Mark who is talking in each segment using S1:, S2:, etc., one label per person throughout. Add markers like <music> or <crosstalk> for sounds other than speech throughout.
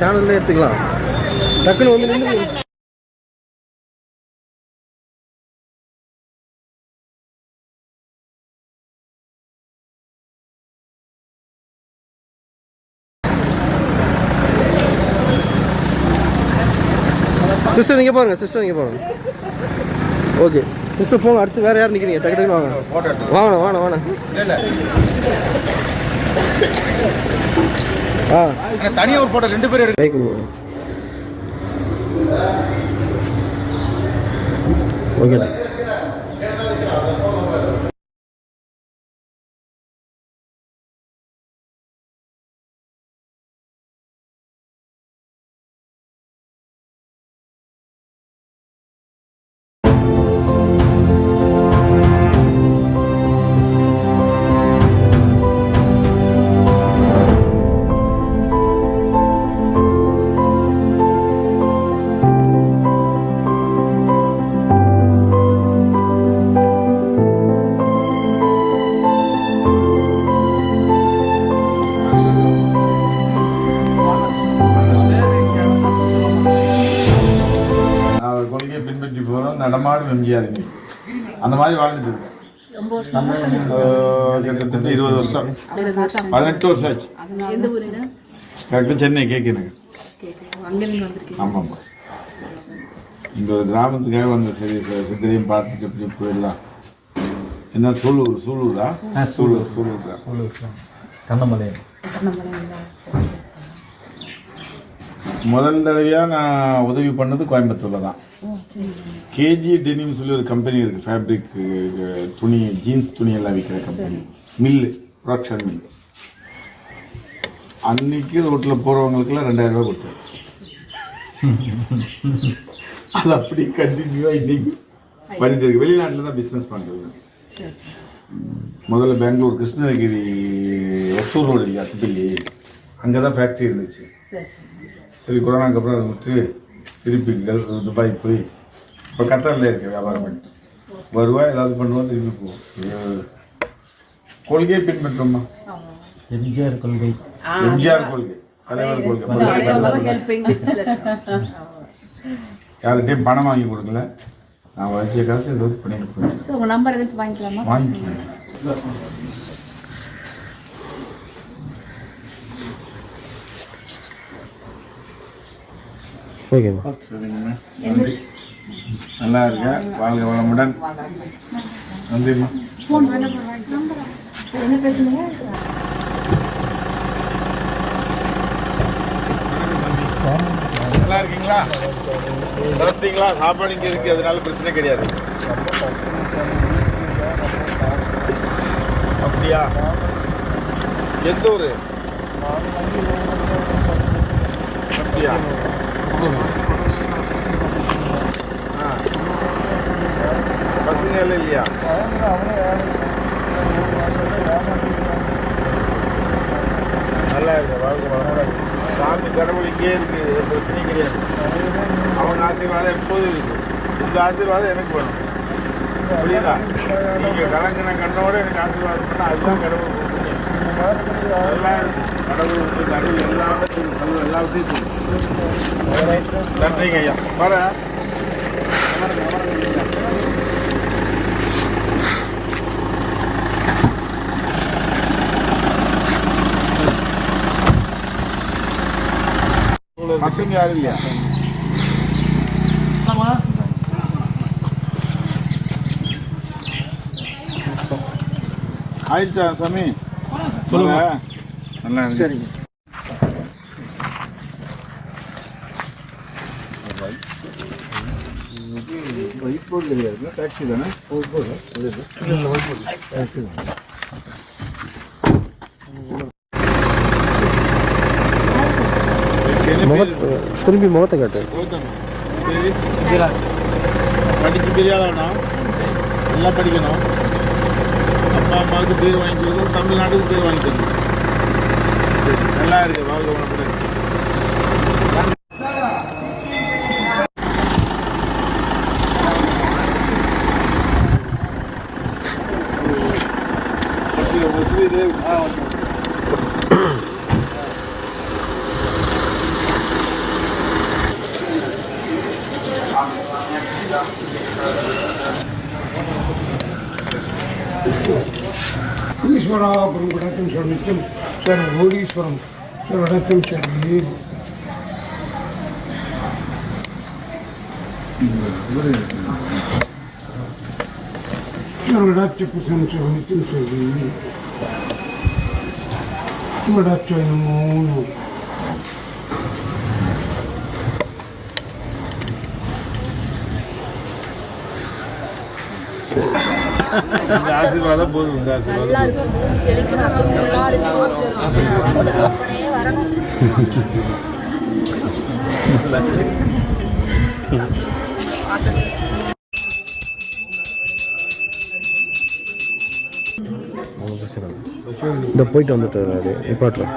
S1: சேனல்ல எடுத்துக்கலாம். டக்குன்னு வந்து நின்று சிஸ்டர் நீங்கள் பாருங்க சிஸ்டர் நீங்கள் பாருங்க. ஓகே. சிஸ்டர் போங்க அடுத்து வேறு யார் நிற்கிறீங்க டக்கு டக்குன்னு வாங்க. வாங்க வாங்க வாங்க.
S2: தனியாக ஒரு போட்டோ ரெண்டு பேரும் எடுக்க
S1: பைக்
S2: எம்ஜிஆர் இன்னைக்கு. அந்த மாதிரி வாழ்ந்துட்டு இருக்கேன் கிட்டத்தட்ட இருபது வருஷம். பதினெட்டு வருஷம் ஆச்சு.
S3: எந்த ஊருங்க?
S2: கரெக்டாக சென்னை கேட்குறேங்க
S3: வந்திருக்கீங்க.
S2: ஆமாம்மா இந்த ஒரு கிராமத்துக்காக வந்த சரி சித்திரையும் பார்த்துட்டு இப்படி போயிடலாம். என்ன சூலூர் சூலூரா? சூலூர். சூலூர் தான்
S1: கண்ணமலையம்
S2: முதல் தடவையாக நான் உதவி பண்ணது கோயம்புத்தூரில் தான். கேஜி டெனிம் சொல்லி ஒரு கம்பெனி இருக்குது ஃபேப்ரிக் துணி ஜீன்ஸ் துணி எல்லாம் விற்கிற கம்பெனி. மில்லு ப்ரொடக்ஷன் மில் அன்னைக்கு ரோட்டில் போகிறவங்களுக்குலாம் ரெண்டாயிரம் ரூபாய் கொடுத்தேன். <laughs> அது அப்படி கண்டினியூவாக இன்னைக்கு. பண்ணிட்டு இருக்கு வெளிநாட்டில் தான் பிஸ்னஸ் பண்ணுறது முதல்ல பெங்களூர் கிருஷ்ணகிரி ஒசூர் ரோடு இல்லையா அங்கே தான் ஃபேக்ட்ரி இருந்துச்சு.
S3: சரி
S2: கொரோனாக்கு அப்புறம் அதை விட்டு திருப்பி கல்- துபாய் போய். இப்போ கத்தாரில் இருக்க வியாபாரம் பண்ணிட்டு. வருவா ஏதாவது பண்ணுவோம் திருப்பி போவோம் கொள்கையை பின்பற்றோமா?
S1: எம்ஜிஆர் கொள்கை.
S2: எம்ஜிஆர் கொள்கை. தலைவர் கொள்கை. யார்கிட்டயும் பணம் வாங்கி கொடுக்கல. நான் வச்ச காசு ஏதாவது பண்ணிட்டு
S3: ஸோ உங்கள் நம்பர் ஏதாச்சும் வாங்கிக்கலாமா?
S2: வாங்கிக்கோங்க
S1: ஓகேம்மா.
S2: சரிங்கம்மா. நன்றி. நல்லா இருக்கேன் வாழ்க வளமுடன். நன்றிம்மா.
S3: என்ன பேசுனீங்க
S2: நல்லா இருக்கீங்களா? சாப்பிட்டீங்களா? சாப்பாடு இங்கே இருக்கு அதனால பிரச்சனை கிடையாது. அப்படியா? எந்த ஊர்? அப்படியா? ஆ. பசங்க எல்லாம் இல்லையா நல்லா இருக்கு வாழ்க்கை வளமுறை சாமி கடவுளுக்கே இருக்கு எந்த பிரச்சனையும் கிடையாது அவங்க ஆசீர்வாதம் எப்போதும் இருக்கு உங்க ஆசீர்வாதம் எனக்கு வேணும் புரியுதா நீங்க கலங்கின கண்ணோட எனக்கு ஆசீர்வாதம் பண்ணா அதுதான் கடவுள் எல்லாம் கடவுள் வந்து எல்லாமே தெரியும் எல்லாத்தையும் நன்றிங்க ஐயா வர பசங்க யாரும் இல்லையா ஆயிடுச்சா சாமி? சொல்லுங்க. நல்லா இருக்கு.
S1: சரிங்க.
S2: ஒயிட் போர்டு கிடையாது டாக்ஸி தானே ஒயிட் போர்டு இல்லை ஒயிட் போர்டு டாக்ஸி தான்
S1: முகத்தை திரும்பி முகத்தை காட்டு
S2: படிச்சு பெரிய ஆளாகணும் நல்லா படிக்கணும். அப்பா அம்மாவுக்கு பேர் வாங்கி கொடுக்கணும் தமிழ்நாட்டுக்கு பேர் வாங்கி தரணும் சரி நல்லா இருக்கு வாழ்க வளமுடன்
S4: Thank you. ஈஸ்வரா குருகுணத்தும் சொல்லித்தும் சர்வோடீஸ்வரம் சொல்லடத்தும் சரி சொல்லடத்துக்கும் சொல்லித்தும் சரி சொல்லடத்தை மூணு Thank you.
S2: இந்த ஆசீர்வாதம் போதும் இந்த ஆசீர்வாதம்
S1: இந்த <laughs> போயிட்டு வந்துட்டு அது நிப்பாட்டுறேன்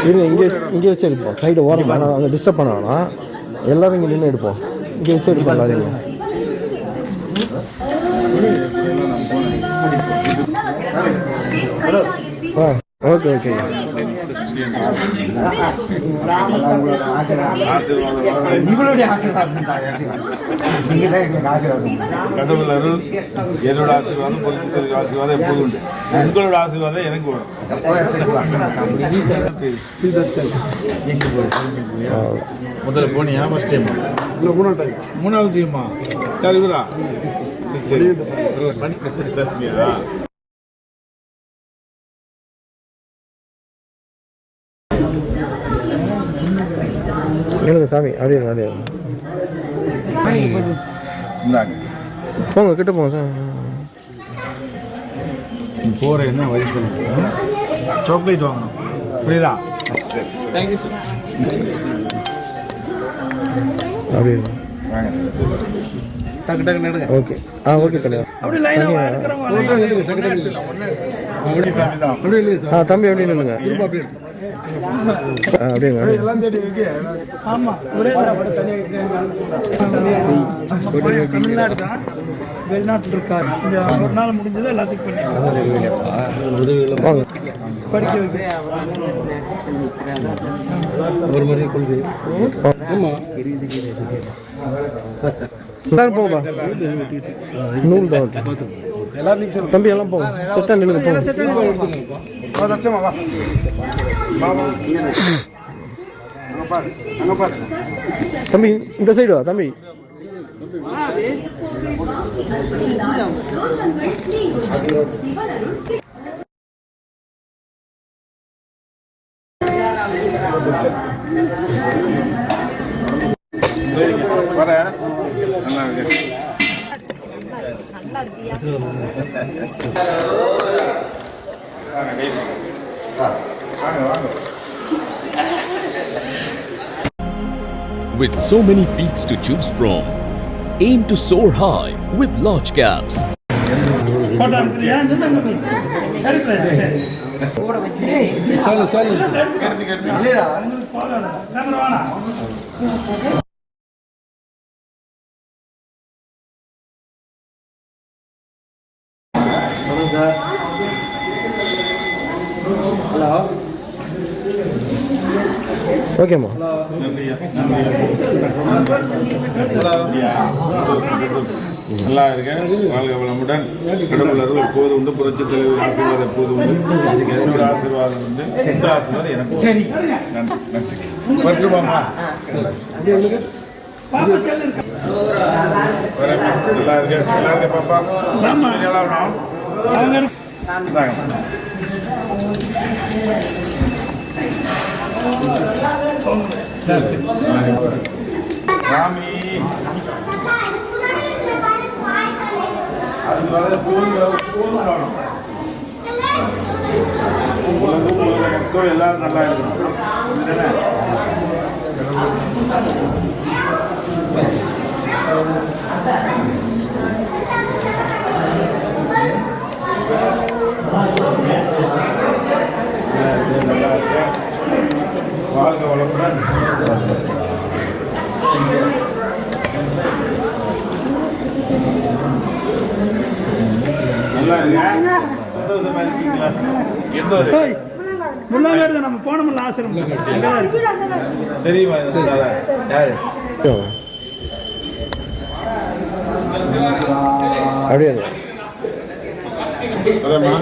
S1: இருங்க இங்கே இங்கே வச்சு எடுப்போம் சைடு ஓரம் வேணாம். அங்கே டிஸ்டர்ப் பண்ண வேணாம். எல்லாரும் இங்கே நின்று எடுப்போம். இங்கே வச்சு எடுப்போம் எல்லாரையும். Okay
S2: okay.
S5: உங்களுடைய ஆசீர்வாதம் தான் நீங்க தான் எங்களுக்கு ஆசீர்வாதம்
S2: கடவுள் அருள் என்னோட ஆசீர்வாதம் பொறுப்புத்தொழில் ஆசீர்வாதம் எப்போதும் உண்டு. உங்களோட ஆசீர்வாதம் எனக்கு வேணும் முதல்ல போனியா ஃபர்ஸ்ட் டைம் மூணாவது டைமா யார் இவரா? சரி
S1: சாமி அப்படியே அப்படியே. போங்க கிட்ட போங்க சார்
S2: போகிற என்ன வயசு? சாக்லேட் வாங்கணும். புரியுதா?
S1: அப்படியே.
S5: டக்கு டக்கு நடுங்க.
S1: ஓகே. ஆ ஓகே தலைவர்
S2: சாமி தான்
S1: ஆ தம்பி நில்லுங்க ஆ அப்படியே
S4: தான் வெளிநாட்டில் இருக்காரு இந்த ஒரு நாள் முடிஞ்சது எல்லாத்துக்கும் பண்ணி படிக்க
S1: ஒரு மாதிரி கொள்கை எல்லாரும் தான் தம்பி எல்லாம் போங்க செட்டாக தம்பி இந்த சைடு வா தம்பி?
S6: With so many peaks to choose from, aim to soar high with large caps.
S1: ஓகேம்மா
S2: நல்லா இருக்கேன் வாழ்க வளமுடன் கடவுளர் ஒரு போது உண்டு புரட்சி தலைவர் ஆசீர்வாதம் எப்போது உண்டு என்னோட ஆசீர்வாதம் உண்டு இந்த ஆசீர்வாதம் எனக்கு சரி நன்றி நல்லா இருக்கேன் நல்லா இருக்கேன் பாப்பா நல்லா இருக்கணும் எல்லாரும் நல்லா இருக்கணும் இதுதானே? நல்லா இருக்கு. வாழ்க வளமுடன் நல்லா இருக்கா? சந்தோஷமா இருக்கீங்களா? எந்த ஊரு?
S4: ஏய், முள்ளாங்காடு நம்ம போனோம்ல ஆசிரம் அங்கதான் இருக்கு
S2: தெரியுமா?
S1: அப்படியே இருங்க.
S2: வரேம்மா.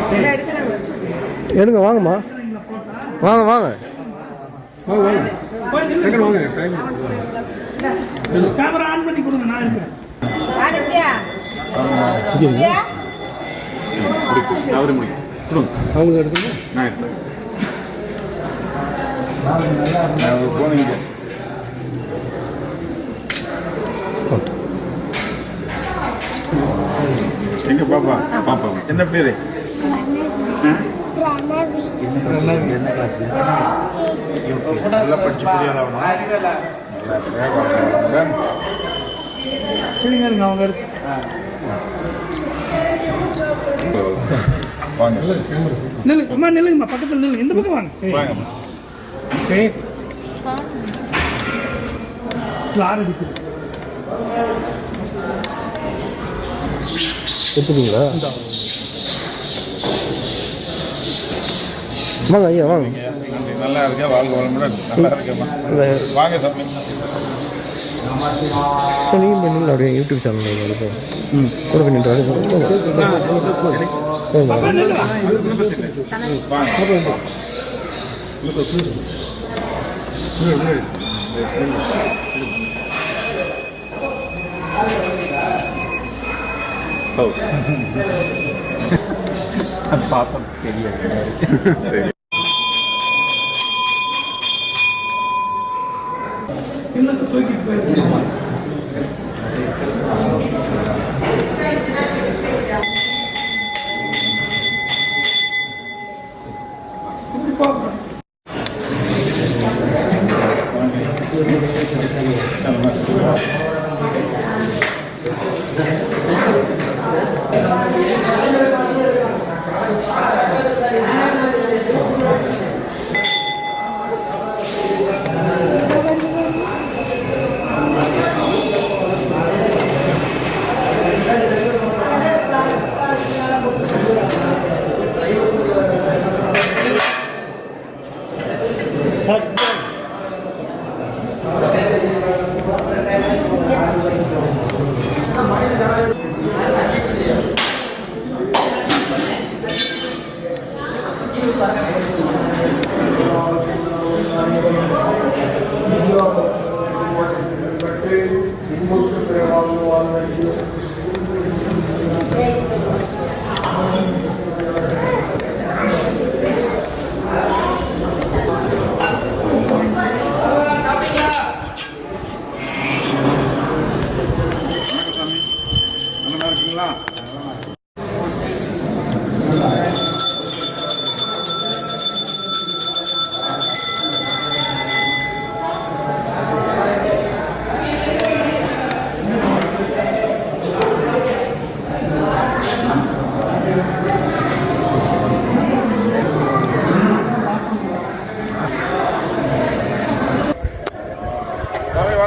S2: நல்லா இருக்கா? வாழ்க வளமுடன்.
S1: போங்க எடுங்க எடு. எடுங்க வாங்கம்மா வாங்க வாங்க
S4: கேமரா ஆன் பண்ணி கொடுங்க நான்
S1: அவங்களுக்கு எடுத்துங்க
S2: போனீங்க எங்க பாப்பா? பாப்பா. என்ன பேரு? நல்லா படிச்சு புரியாதவனா
S4: சரிங்க அவங்க எடுத்து நில்லுங்கம்மா பக்கத்தில் நில்லுங்க இந்த பக்கம் வாங்க
S2: வாங்க
S1: வாங்க ஐயா வாங்க.
S2: நல்லா இருக்கேன் வாழ்க வளமுடன். நல்லா
S1: இந்த
S2: வாங்க சாமி.
S1: நீங்கள் பண்ணீங்களா அப்படியே யூடியூப் சேனல் இருக்கும் ம். கூட பண்ணிட்டு வாங்க. போங்க. போங்க.
S2: வாங்க
S4: கிண்ணத்தை தூக்கிட்டு போயிருக்கோம்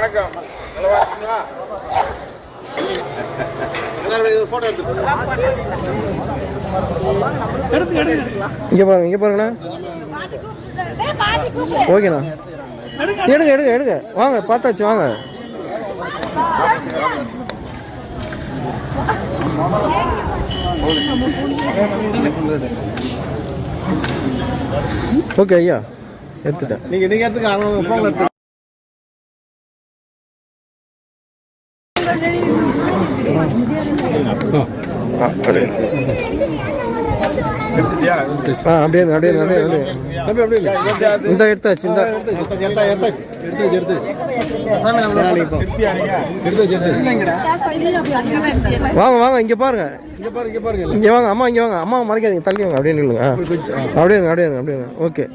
S2: வணக்கம். நல்லா இருக்கீங்களா?
S1: இங்கே பாருங்க இங்கே பாருங்கண்ணா. ஓகேண்ணா. எடுங்க எடுங்க எடுங்க. வாங்க பார்த்தாச்சு வாங்க. ஓகே ஐயா. எடுத்துட்டேன்.
S5: நீங்க நீங்க எடுத்துக்க அவங்க போங்க எடுத்து
S2: ஆ, அப்படியே. எடுத்துட்டியா
S1: ஆ அப்படியே அப்படியே அப்படியே அப்படியே இந்த எடுத்தாச்சு இந்த
S2: எடுத்தியா நீங்க
S1: வாங்க வாங்க இங்க பாருங்க. இங்க வாங்க அம்மா இங்க வாங்க. அம்மா மறைக்காதீங்க தள்ளி வாங்க. அப்படியே நில்லுங்க அப்படியே அப்படியே அப்படியே ஓகே.